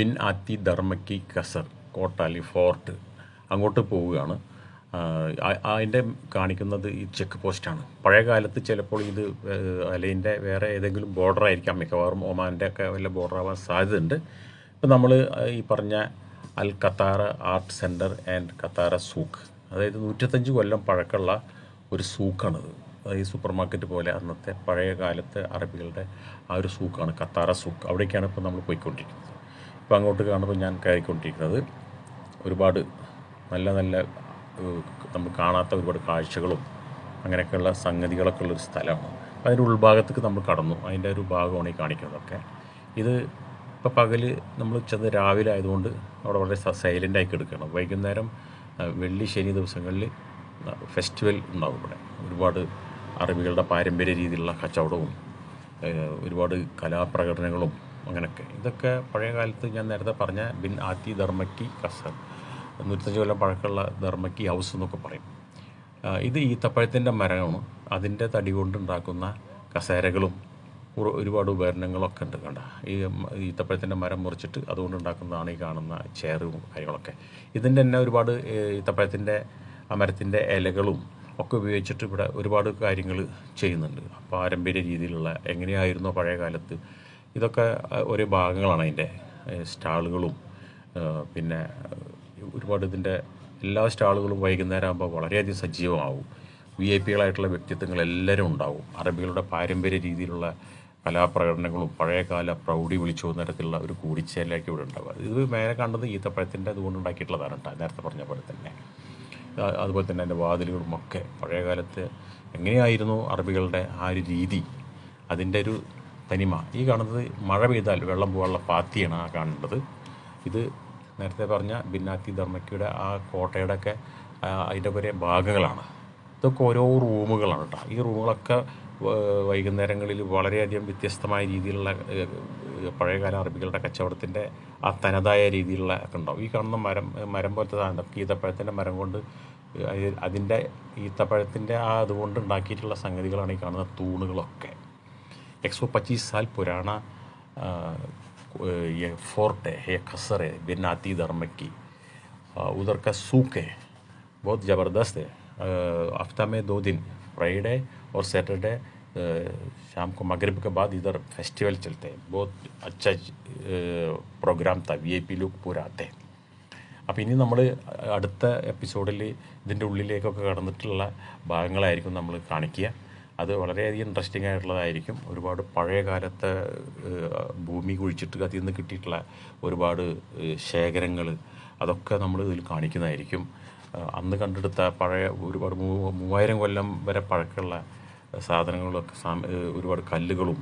Bin ആത്തി ധർമ്മക്കി കസർ കോട്ടാലി ഫോർട്ട് അങ്ങോട്ട് പോവുകയാണ്. അതിന്റെ കാണിക്കുന്നത് ഈ ചെക്ക് പോസ്റ്റാണ് പഴയ കാലത്ത് ചിലപ്പോൾ ഇത് അലൈന്റെ വേറെ ഏതെങ്കിലും ബോർഡർ ആയിരിക്കാം മിക്കവാറും ഒമാന്റെ ഒക്കെ വല്ല ബോർഡർ ആവാൻ സാധ്യതയുണ്ട്. ഇപ്പം നമ്മൾ ഈ പറഞ്ഞ Al Katara art centre and Katara souq അതായത് നൂറ്റത്തഞ്ച് കൊല്ലം പഴക്കമുള്ള ഒരു സൂക്കാണത് ഈ സൂപ്പർ മാർക്കറ്റ് പോലെ അന്നത്തെ പഴയ കാലത്ത് അറബികളുടെ ആ ഒരു സൂക്കാണ് ഖത്താറ സൂക്ക് അവിടേക്കാണ് ഇപ്പോൾ നമ്മൾ പോയിക്കൊണ്ടിരിക്കുന്നത്. ഇപ്പോൾ അങ്ങോട്ട് കാണുമ്പോൾ ഞാൻ കയറിക്കൊണ്ടിരിക്കുന്നത്. ഒരുപാട് നല്ല നല്ല നമ്മൾ കാണാത്ത ഒരുപാട് കാഴ്ചകളും അങ്ങനെയൊക്കെയുള്ള സംഗതികളൊക്കെ ഉള്ളൊരു സ്ഥലമാണ്. അതിന്റെ ഉൾഭാഗത്തേക്ക് നമ്മൾ കടന്നു. അതിന്റെ ഒരു ഭാഗമാണ് ഈ കാണിക്കുന്നതൊക്കെ. ഇത് ഇപ്പോൾ പകൽ നമ്മൾ ചെന്ന് രാവിലെ ആയതുകൊണ്ട് അവിടെ വളരെ സൈലന്റ് ആയി കിടക്കണം വൈകുന്നേരം വെള്ളി ശനി ദിവസങ്ങളിൽ ഫെസ്റ്റിവൽ ഉണ്ടാകും ഇവിടെ. ഒരുപാട് അറബികളുടെ പാരമ്പര്യ രീതിയിലുള്ള കച്ചവടവും ഒരുപാട് കലാപ്രകടനങ്ങളും അങ്ങനെയൊക്കെ ഇതൊക്കെ പഴയ കാലത്ത് ഞാൻ നേരത്തെ പറഞ്ഞ ബിൻ ആത്തി ധർമ്മക്കി കസർ നൂറ്റഞ്ച് കൊല്ലം പഴക്കമുള്ള ധർമ്മക്കി ഹൗസ് എന്നൊക്കെ പറയും. ഇത് ഈത്തപ്പഴത്തിന്റെ മരമാണ്. അതിന്റെ തടി കൊണ്ടുണ്ടാക്കുന്ന കസേരകളും ഒരു- ഒരുപാട് ഉപകരണങ്ങളൊക്കെ ഉണ്ട് കണ്ട. ഈ ഈത്തപ്പഴത്തിന്റെ മരം മുറിച്ചിട്ട് അതുകൊണ്ട് ഉണ്ടാക്കുന്നതാണ് ഈ കാണുന്ന ചെയറും കാര്യങ്ങളൊക്കെ. ഇതിന്റെ തന്നെ ഒരുപാട് ഈത്തപ്പഴത്തിന്റെ ആ മരത്തിന്റെ ഇലകളും ഒക്കെ ഉപയോഗിച്ചിട്ട് ഇവിടെ ഒരുപാട് കാര്യങ്ങൾ ചെയ്യുന്നുണ്ട്. പാരമ്പര്യ രീതിയിലുള്ള എങ്ങനെയായിരുന്നോ പഴയ കാലത്ത് ഇതൊക്കെ ഒരേ ഭാഗങ്ങളാണ് അതിന്റെ സ്റ്റാളുകളും പിന്നെ ഒരുപാട് ഇതിന്റെ എല്ലാ സ്റ്റാളുകളും വൈകുന്നേരം ആകുമ്പോൾ വളരെയധികം സജീവമാവും. വി ഐ പികളായിട്ടുള്ള വ്യക്തിത്വങ്ങൾ എല്ലാവരും ഉണ്ടാവും. അറബികളുടെ പാരമ്പര്യ രീതിയിലുള്ള കലാപ്രകടനങ്ങളും പഴയകാല പ്രൗഢി വിളിച്ചു തരത്തിലുള്ള ഒരു കൂടിച്ചേരലേക്ക് ഇവിടെ ഉണ്ടാവുക. ഇത് മേലെ കണ്ടത് ഈത്തപ്പഴത്തിന്റെ അതുകൊണ്ട് ഉണ്ടാക്കിയിട്ടുള്ളതാണ് കേട്ടോ നേരത്തെ പറഞ്ഞ പോലെ തന്നെ. അതുപോലെ തന്നെ അതിന്റെ വാതിലുകളും ഒക്കെ പഴയ എങ്ങനെയായിരുന്നു അറബികളുടെ ആ ഒരു രീതി? അതിന്റെ ഒരു തനിമ. ഈ കാണുന്നത് മഴ പെയ്താൽ വെള്ളം പോകാനുള്ള പാത്തിയാണ് ആ കാണുന്നത്. ഇത് നേരത്തെ പറഞ്ഞ ബിന്നാത്തി ധർമ്മയ്ക്കയുടെ ആ കോട്ടയുടെ ഒക്കെ അതിന്റെ കുറേ ഭാഗങ്ങളാണ്. ഇതൊക്കെ ഓരോ റൂമുകളാണ് കേട്ടോ. ഈ റൂമുകളൊക്കെ വൈകുന്നേരങ്ങളിൽ വളരെയധികം വ്യത്യസ്തമായ രീതിയിലുള്ള പഴയകാല അറബികളുടെ കച്ചവടത്തിന്റെ ആ തനതായ രീതിയിലുള്ള ഒക്കെ ഉണ്ടാവും. ഈ കാണുന്ന മരം മരം പോലത്തെ സാധനം ഈത്തപ്പഴത്തിന്റെ മരം കൊണ്ട് അതി- അതിന്റെ ഈത്തപ്പഴത്തിന്റെ ആ അതുകൊണ്ട് ഉണ്ടാക്കിയിട്ടുള്ള സംഗതികളാണ് ഈ കാണുന്ന തൂണുകളൊക്കെ. एक सौ पच्चीस साल पुराना अ, ये फोर्ट है ये खसर है बिनाती धर्म की अ, उधर का सूख है बहुत ज़बरदस्त है अ, हफ्ता में दो दिन फ्राइडे और सैटरडे अ, शाम को मगरिब के बाद इधर फेस्टिवल चलते हैं बहुत अच्छा प्रोग्राम था वी आई पी लोग पूरा आते हैं അപ്പോൾ ഇനി നമ്മൾ അടുത്ത എപ്പിസോഡിൽ ഇതിൻ്റെ ഉള്ളിലേക്കൊക്കെ കടന്നിട്ടുള്ള ഭാഗങ്ങളായിരിക്കും നമ്മൾ കാണിക്കുക അത് വളരെയധികം ഇൻട്രസ്റ്റിംഗ് ആയിട്ടുള്ളതായിരിക്കും. ഒരുപാട് പഴയ കാലത്തെ ഭൂമി കുഴിച്ചിട്ട് അതിൽ നിന്ന് കിട്ടിയിട്ടുള്ള ഒരുപാട് ശേഖരങ്ങൾ അതൊക്കെ നമ്മൾ ഇതിൽ കാണിക്കുന്നതായിരിക്കും. അന്ന് കണ്ടെടുത്ത പഴയ ഒരുപാട് മൂവായിരം കൊല്ലം വരെ പഴക്കമുള്ള സാധനങ്ങളൊക്കെ ഒരുപാട് കല്ലുകളും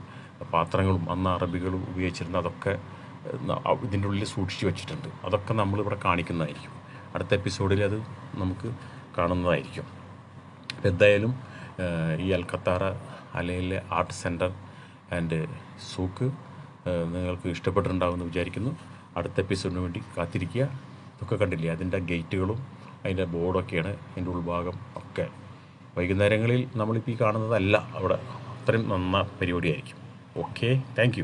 പാത്രങ്ങളും അന്ന് അറബികൾ ഉപയോഗിച്ചിരുന്ന അതൊക്കെ ഇതിന്റെ ഉള്ളിൽ സൂക്ഷിച്ചു വെച്ചിട്ടുണ്ട്. അതൊക്കെ നമ്മളിവിടെ കാണിക്കുന്നതായിരിക്കും. അടുത്ത എപ്പിസോഡിൽ അത് നമുക്ക് കാണുന്നതായിരിക്കും. എന്തായാലും ഈ അൽക്കത്താറ അലയിലെ ആർട്ട് സെന്റർ ആൻഡ് സൂക്ക് നിങ്ങൾക്ക് ഇഷ്ടപ്പെട്ടിട്ടുണ്ടാകുമെന്ന് വിചാരിക്കുന്നു. അടുത്ത എപ്പിസോഡിന് വേണ്ടി കാത്തിരിക്കുക. ഇതൊക്കെ കണ്ടില്ലേ? അതിന്റെ ഗേറ്റുകളും അതിന്റെ ബോർഡൊക്കെയാണ് അതിന്റെ ഉൾഭാഗം ഒക്കെ. വൈകുന്നേരങ്ങളിൽ നമ്മളിപ്പോൾ ഈ കാണുന്നതല്ല. അവിടെ അത്രയും നന്ന പരിപാടിയായിരിക്കും. Okay thank